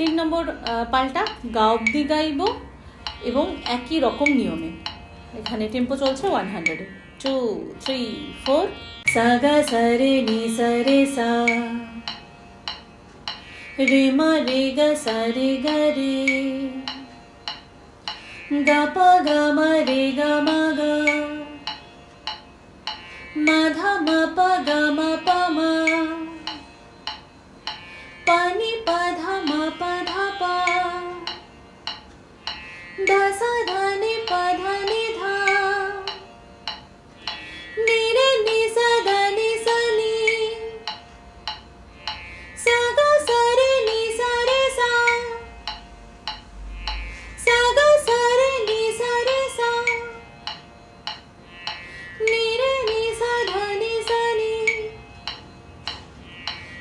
তিন নম্বর পাল্টা গা অব্দি গাইব এবং একই রকম নিয়মে। এখানে টেম্পো চলছে ওয়ান হান্ড্রেডে টু থ্রি ফোর সা, গা, সা, রে, নি, সা, রে সা। রে, মা, রে, গা, সা, রে, গা রে। গা, পা, গা, মা, রে, গা, মা।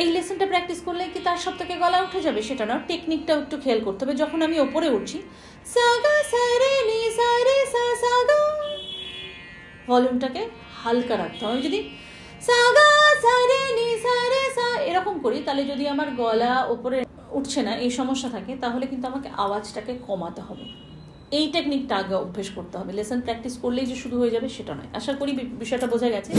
এই লেসনটা প্র্যাকটিস করলে কি তার সব থেকে গলা উঠে যাবে? সেটা না টেকনিকটাও একটু খেয়াল করতে হবে। যখন আমি ওপরে উঠছি সা ভলিউমটাকে হালকা রাখতে হবে। যদি এরকম করি, তাহলে যদি আমার গলা ওপরে উঠছে না, এই সমস্যা থাকে, তাহলে কিন্তু আমাকে আওয়াজটাকে কমাতে হবে। এই টেকনিকটা আগে অভ্যেস করতে হবে। লেসন প্র্যাকটিস করলেই যে শুরু হয়ে যাবে, সেটা নয়। আশা করি বিষয়টা বোঝা গেছে।